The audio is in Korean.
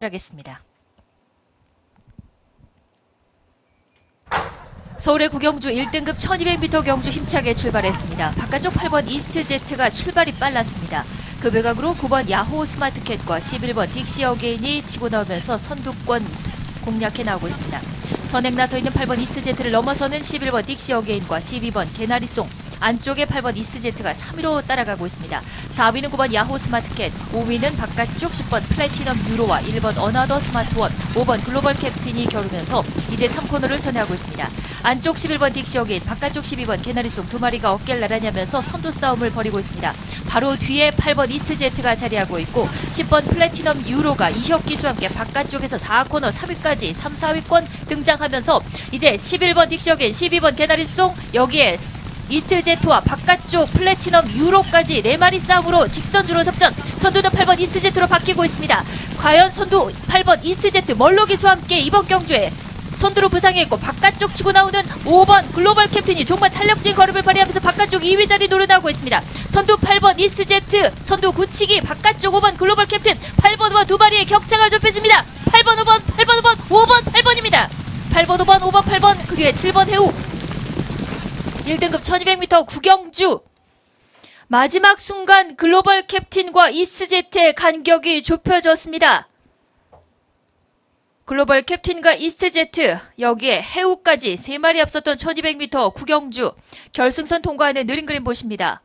하겠습니다. 서울의 구경주 1등급 1200m 경주 힘차게 출발했습니다. 바깥쪽 8번 이스트 제트가 출발이 빨랐습니다. 그 외곽으로 9번 야호 스마트캣과 11번 딕시 어게인이 치고 나오면서 선두권 공략해 나오고 있습니다. 선행 나서 있는 8번 이스트 제트를 넘어서는 11번 딕시 어게인과 12번 개나리송 안쪽에 8번 이스트 제트가 3위로 따라가고 있습니다. 4위는 9번 야호 스마트캣, 5위는 바깥쪽 10번 플래티넘 유로와 1번 어나더 스마트원, 5번 글로벌 캡틴이 겨루면서 이제 3코너를 선회하고 있습니다. 안쪽 11번 딕시 어게인, 바깥쪽 12번 개나리송 두 마리가 어깨를 나란히하면서 선두 싸움을 벌이고 있습니다. 바로 뒤에 8번 이스트 제트가 자리하고 있고 10번 플래티넘 유로가 이혁 기수와 함께 바깥쪽에서 4코너 3위까지 3, 4위권 등장하면서 이제 11번 딕시 어게인, 12번 개나리송 여기에 이스트 제트와 바깥쪽 플래티넘 유로까지 네 마리 싸움으로 직선주로 접전. 선두는 8번 이스트 제트로 바뀌고 있습니다. 과연 선두 8번 이스트 제트 멀로 기수와 함께 이번 경주에 선두로 부상했고 바깥쪽 치고 나오는 5번 글로벌 캡틴이 정말 탄력적인 걸음을 발휘하면서 바깥쪽 2위 자리 노려나오고 있습니다. 선두 8번 이스트 제트, 선두 구치기 바깥쪽 5번 글로벌 캡틴 8번과 두 마리의 격차가 좁혀집니다. 8번 5번 8번 5번 5번 8번입니다. 8번 5번 5번 8번 그 뒤에 7번 해우 1등급 1200m 구경주 마지막 순간 글로벌 캡틴과 이스제트의 간격이 좁혀졌습니다. 글로벌 캡틴과 이스트제트 여기에 해우까지 3마리 앞섰던 1200m 구경주 결승선 통과하는 느린 그림 보십니다.